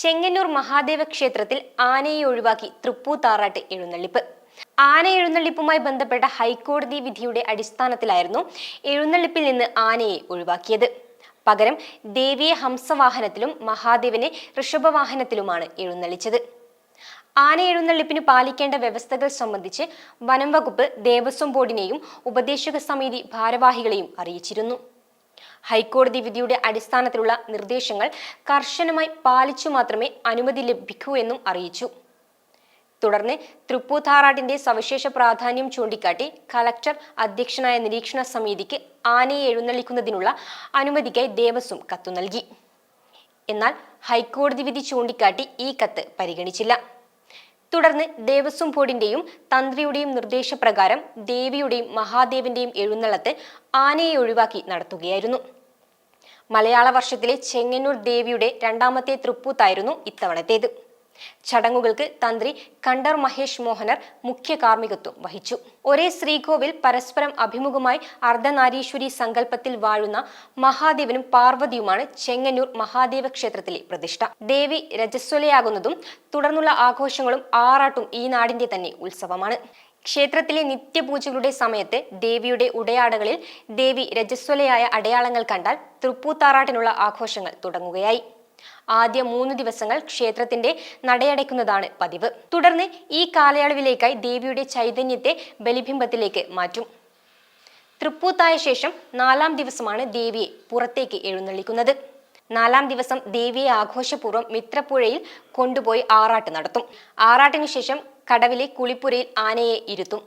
ചെങ്ങന്നൂർ മഹാദേവ ക്ഷേത്രത്തിൽ ആനയെ ഒഴിവാക്കി തൃപ്പൂത്താറാട്ട് എഴുന്നള്ളിപ്പ്. ആന എഴുന്നള്ളിപ്പുമായി ബന്ധപ്പെട്ട ഹൈക്കോടതി വിധിയുടെ അടിസ്ഥാനത്തിലായിരുന്നു എഴുന്നള്ളിപ്പിൽ നിന്ന് ആനയെ ഒഴിവാക്കിയത്. പകരം ദേവിയെ ഹംസവാഹനത്തിലും മഹാദേവനെ ഋഷഭവാഹനത്തിലുമാണ് എഴുന്നള്ളിച്ചത്. ആന എഴുന്നള്ളിപ്പിന് പാലിക്കേണ്ട വ്യവസ്ഥകൾ സംബന്ധിച്ച് വനം വകുപ്പ് ദേവസ്വം ബോർഡിനെയും ഉപദേശക സമിതി ഭാരവാഹികളെയും അറിയിച്ചിരുന്നു. ഹൈക്കോടതി വിധിയുടെ അടിസ്ഥാനത്തിലുള്ള നിർദ്ദേശങ്ങൾ കർശനമായി പാലിച്ചു മാത്രമേ അനുമതി ലഭിക്കൂ എന്നും അറിയിച്ചു. തുടർന്ന് തൃപ്പൂത്താറാട്ടിന്റെ സവിശേഷ പ്രാധാന്യം ചൂണ്ടിക്കാട്ടി കലക്ടർ അധ്യക്ഷനായ നിരീക്ഷണ സമിതിക്ക് ആനയെ എഴുന്നള്ളിക്കുന്നതിനുള്ള അനുമതിക്കായി ദേവസ്വം കത്തു നൽകി. എന്നാൽ ഹൈക്കോടതി വിധി ചൂണ്ടിക്കാട്ടി ഈ കത്ത് പരിഗണിച്ചില്ല. തുടർന്ന് ദേവസ്വം ബോർഡിന്റെയും തന്ത്രിയുടെയും നിർദ്ദേശപ്രകാരം ദേവിയുടെയും മഹാദേവിന്റെയും എഴുന്നള്ളത്ത് ആനയെ ഒഴിവാക്കി നടത്തുകയായിരുന്നു. മലയാള വർഷത്തിലെ ചെങ്ങന്നൂർ ദേവിയുടെ രണ്ടാമത്തെ തൃപ്പൂത്തായിരുന്നു ഇത്തവണത്തേത്. ചടങ്ങുകൾക്ക് തന്ത്രി കണ്ടർ മഹേഷ് മോഹനർ മുഖ്യ കാർമ്മികത്വം വഹിച്ചു. ഒരേ ശ്രീകോവിൽ പരസ്പരം അഭിമുഖമായി അർദ്ധനാരീശ്വരി സങ്കല്പത്തിൽ വാഴുന്ന മഹാദേവനും പാർവതിയുമാണ് ചെങ്ങന്നൂർ മഹാദേവ ക്ഷേത്രത്തിലെ പ്രതിഷ്ഠ. ദേവി രജസ്വലയാകുന്നതും തുടർന്നുള്ള ആഘോഷങ്ങളും ആറാട്ടും ഈ നാടിന്റെ തന്നെ ഉത്സവമാണ്. ക്ഷേത്രത്തിലെ നിത്യപൂജകളുടെ സമയത്ത് ദേവിയുടെ ഉടയാടകളിൽ ദേവി രജസ്വലയായ അടയാളങ്ങൾ കണ്ടാൽ തൃപ്പൂത്താറാട്ടിനുള്ള ആഘോഷങ്ങൾ തുടങ്ങുകയായി. ആദ്യ മൂന്ന് ദിവസങ്ങൾ ക്ഷേത്രത്തിന്റെ നടയടയ്ക്കുന്നതാണ് പതിവ്. തുടർന്ന് ഈ കാലയളവിലേക്കായി ദേവിയുടെ ചൈതന്യത്തെ ബലിബിംബത്തിലേക്ക് മാറ്റും. തൃപ്പൂത്തായ ശേഷം നാലാം ദിവസമാണ് ദേവിയെ പുറത്തേക്ക് എഴുന്നള്ളിക്കുന്നത്. നാലാം ദിവസം ദേവിയെ ആഘോഷപൂർവം മിത്രപ്പുഴയിൽ കൊണ്ടുപോയി ആറാട്ട് നടത്തും. ആറാട്ടിനു ശേഷം കടവിലെ കുളിപ്പുരയിൽ ആനയെ ഇരുത്തും.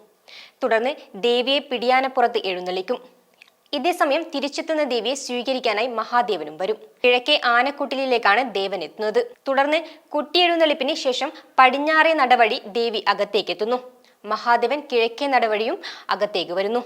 തുടർന്ന് ദേവിയെ പിടിയാനപ്പുറത്ത് എഴുന്നള്ളിക്കും. ഇതേസമയം തിരിച്ചെത്തുന്ന ദേവിയെ സ്വീകരിക്കാനായി മഹാദേവനും വരും. കിഴക്കേ ആനക്കുട്ടിലേക്കാണ് ദേവൻ എത്തുന്നത്. തുടർന്ന് കുട്ടിയെഴുന്നള്ളിപ്പിന് ശേഷം പടിഞ്ഞാറേ നടവഴി ദേവി അകത്തേക്കെത്തുന്നു. മഹാദേവൻ കിഴക്കേ നടവഴിയും അകത്തേക്ക് വരുന്നു.